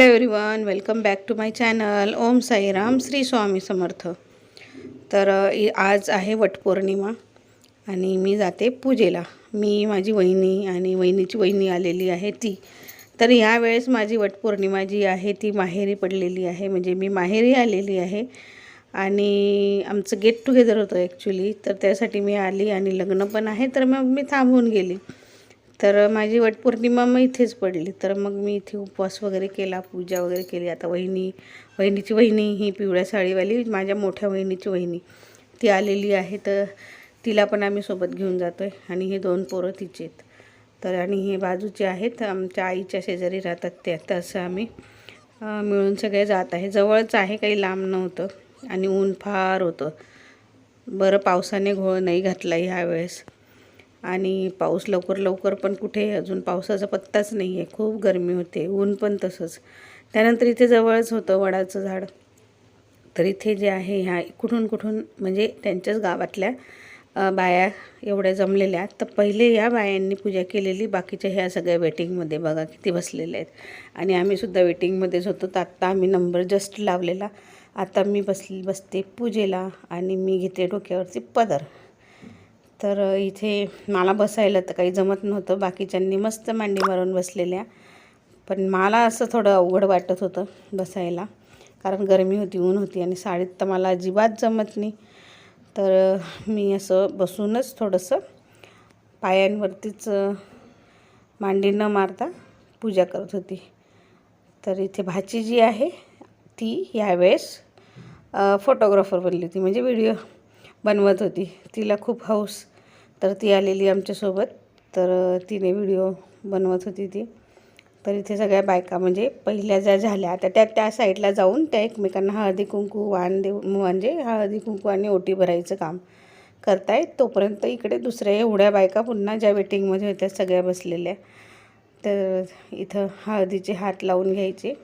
Hello everyone welcome back to my channel Om Sairam Shri Swami Samarth. तर इ- आज आहे वटपौर्णिमा आणि मी जाते पूजेला. मी माझी वहिनी आणि वहिनीची वहिनी आलेली आहे ती. तर ह्यावेळेस माझी वटपौर्णिमा जी आहे ती माहेरी पडलेली आहे. म्हणजे मी माहेरी आलेली आहे आणि आमचं गेट टुगेदर होतं ॲक्च्युली तर त्यासाठी मी आली आणि लग्न पण आहे तर मग मी थांबून गेली. तर माझी वटपौर्णिमा मग इथेच पडली. तर मग मी इथे उपवास वगैरे केला पूजा वगैरे केली. आता वहिनी वहिनीची वहिनी ही पिवळ्या साडीवाली माझ्या मोठ्या वहिनीची वहिनी. ती आलेली आहे तर तिला पण आम्ही सोबत घेऊन जातो आहे आणि हे दोन पोरं तिचे आहेत. तर आणि हे बाजूचे आहेत आमच्या आईच्या शेजारी राहतात त्या. तसं आम्ही मिळून सगळे जात आहे. जवळच आहे काही लांब नव्हतं. आणि ऊन फार होतं. बरं पावसाने घोळ नाही घातला ह्यावेळेस. आणि पाऊस लवकर लवकर पण कुठे अजून पावसाचा पत्ताच नाही आहे खूप गरमी होते ऊन पण तसंच. त्यानंतर इथे जवळच होतं वडाचं झाड. तर इथे जे आहे ह्या कुठून कुठून म्हणजे त्यांच्याच गावातल्या बाया एवढ्या जमलेल्या तर पहिले या बायांनी पूजा केलेली बाकीच्या ह्या सगळ्या वेटिंगमध्ये बघा किती बसलेल्या आहेत. आणि आम्हीसुद्धा वेटिंगमध्येच होतो. तर आत्ता आम्ही नंबर जस्ट लावलेला. आता मी बसली बसते पूजेला आणि मी घेते डोक्यावरती पदर. तर इथे मला बसायला तर काही जमत नव्हतं. बाकीच्यांनी मस्त मांडी मारून बसलेल्या. पण मला असं थोडं अवघड वाटत होतं बसायला. कारण गरमी होती ऊन होती आणि साडीत तर मला अजिबात जमत नाही. तर मी असं बसूनच थोडंसं पायांवरतीच मांडी न मारता पूजा करत होती. तर इथे भाची जी आहे ती यावेळेस फोटोग्राफर बनली होती. म्हणजे व्हिडिओ बनवत होती. तिला खूप हौस तर ती आलेली आमच्यासोबत. तर तिने व्हिडिओ बनवत होती ती. तर इथे सगळ्या बायका म्हणजे पहिल्या ज्या झाल्या आता त्या त्या साईडला जाऊन त्या एकमेकांना हळदी कुंकू वाण देऊ म्हणजे हळदी कुंकू आणि ओटी भरायचं काम करतायत. तोपर्यंत इकडे दुसऱ्या एवढ्या बायका पुन्हा ज्या वेटिंगमध्ये होत्या सगळ्या बसलेल्या. तर इथं हळदीचे हात लावून घ्यायचे.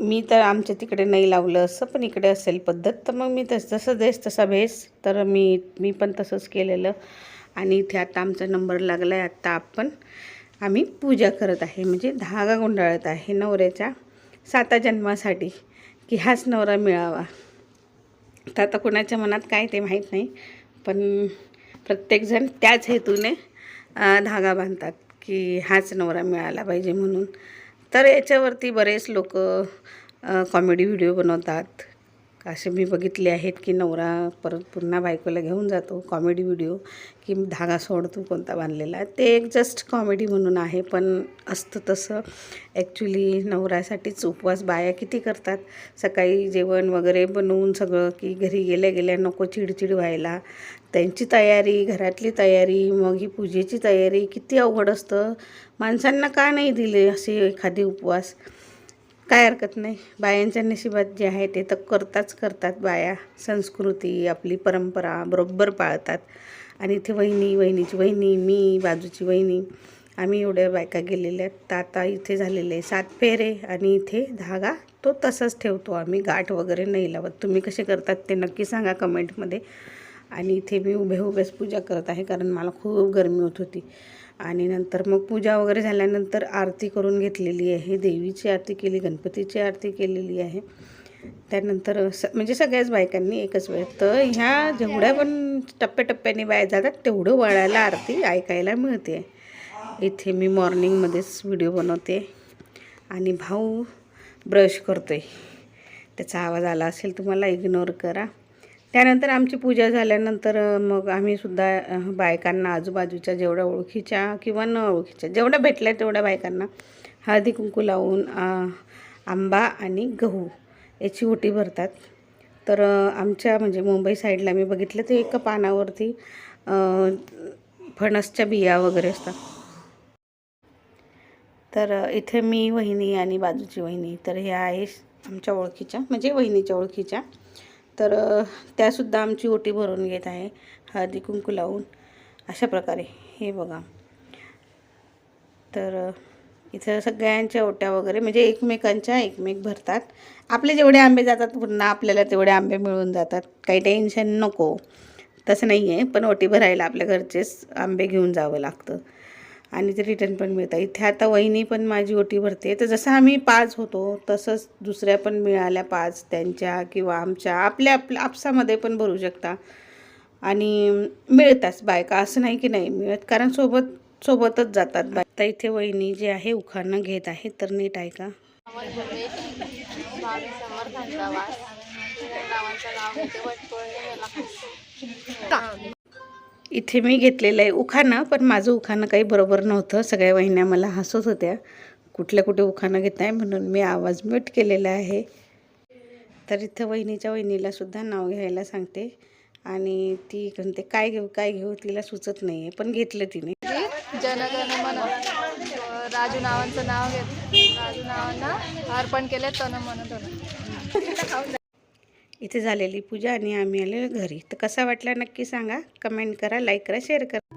मी तर आमच्या तिकडे नाही लावलं असं पण इकडे असेल पद्धत तर मग मी तस जसं देस तसा भेस. तर मी मी पण तसंच केलेलं. आणि इथे आता आमचा नंबर लागला आहे आत्ता आपण. आम्ही पूजा करत आहे. म्हणजे धागा गुंडाळत आहे नवऱ्याच्या साता जन्मासाठी की हाच नवरा मिळावा. तर आता कोणाच्या मनात काय ते माहीत नाही पण प्रत्येकजण त्याच हेतूने धागा बांधतात की हाच नवरा मिळाला पाहिजे म्हणून. तर याच्यावरती बरेच लोक कॉमेडी व्हिडिओ बनवतात. असे मी बघितले आहेत की नवरा परत पुन्हा बायकोला घेऊन जातो कॉमेडी व्हिडिओ की धागा सोड तू कोणता बांधलेला ते एक जस्ट कॉमेडी म्हणून आहे पण असतं तसं. ॲक्च्युली नवऱ्यासाठीच उपवास बाया किती करतात? सकाळी जेवण वगैरे बनवून सगळं की घरी गेल्या गेल्या नको चिडचिड व्हायला. त्यांची तयारी घरातली तयारी मग ही पूजेची तयारी किती अवघड असतं. माणसांना का नाही दिले असे एखादी उपवास? काय हरकत नाही. बायांच्या नशिबात जे आहे ते तर करताच करतात बाया. संस्कृती आपली परंपरा बरोबर पाळतात. आणि इथे वहिनी वहिनीची वहिनी मी बाजूची वहिनी आम्ही एवढ्या बायका गेलेल्या आहेत. तर आता इथे झालेले सात फेरे आणि इथे धागा. तो तसाच ठेवतो आम्ही. गाठ वगैरे नाही लावत. तुम्ही कसे करतात ते नक्की सांगा कमेंटमध्ये. आणि इथे मी उभे उभेच पूजा करत आहे कारण मला खूप गरमी होत होती. आणि नंतर मग पूजा वगैरे झाल्यानंतर आरती करून घेतलेली आहे. देवीची आरती केली गणपतीची आरती केलेली आहे. त्यानंतर स म्हणजे सगळ्याच बायकांनी एकच वेळ तर ह्या जेवढ्या पण टप्प्याटप्प्याने बाया जातात तेवढं वळायला आरती ऐकायला मिळते. इथे मी मॉर्निंगमध्येच व्हिडिओ बनवते आणि भाऊ ब्रश करतो आहे त्याचा आवाज आला असेल तुम्हाला इग्नोर करा. त्यानंतर आमची पूजा झाल्यानंतर मग आम्हीसुद्धा बायकांना आजूबाजूच्या जेवढ्या ओळखीच्या किंवा न ओळखीच्या जेवढ्या भेटल्या तेवढ्या बायकांना हळदी कुंकू लावून आंबा आणि गहू याची ओटी भरतात. तर आमच्या म्हणजे मुंबई साईडला मी बघितलं ते एका पानावरती फणसच्या बिया वगैरे असतात. तर इथे मी वहिनी आणि बाजूची वहिनी तर ह्या आहे आमच्या ओळखीच्या म्हणजे वहिनीच्या ओळखीच्या. तर त्यासुद्धा आमची ओटी भरून घेत आहे. हळदी कुंकू लावून. अशा प्रकारे. हे बघा. तर इथं सगळ्यांच्या ओट्या वगैरे म्हणजे एकमेकांच्या एकमेक भरतात. आपले जेवढे आंबे जातात पुन्हा आपल्याला तेवढे आंबे मिळून जातात. काही टेन्शन नको. तसं नाही आहे पण ओटी भरायला आपल्या घरचेच आंबे घेऊन जावं लागतं. आणि ते रिटर्न पण मिळतं. इथे आता वहिनी पण माझी ओटी भरते. तर जसं आम्ही पाच होतो तसंच दुसऱ्या पण मिळाल्या पाच त्यांच्या किंवा आमच्या. आपल्या आपल्या आपसामध्ये पण भरू शकता. आणि मिळताच बायका. असं नाही की नाही मिळत. कारण सोबत सोबतच जातात बाय. तर इथे वहिनी जे आहे उखाणं घेत आहे. तर नीट ऐका स्वामी इथे मी घेतलेलं आहे उखाणं पण माझं उखाणं काही बरोबर नव्हतं. सगळ्या वहिन्या मला हसत होत्या. कुठल्या कुठे उखाणं घेत आहे म्हणून मी आवाज म्यूट केलेला आहे. तर इथं वहिनीच्या वहिनीला सुद्धा नाव घ्यायला सांगते. आणि ती म्हणते काय घेऊ काय घेऊ तिला सुचत नाही आहे पण घेतलं तिने. जनगण मन. राजू नावांचं नाव घेत राजू नावांना अर्पण केलं तन मन इथे झालेली पूजा आणि आम्ही आलेलो घरी. तर कसा वाटला नक्की सांगा. कमेंट करा लाईक करा शेअर करा.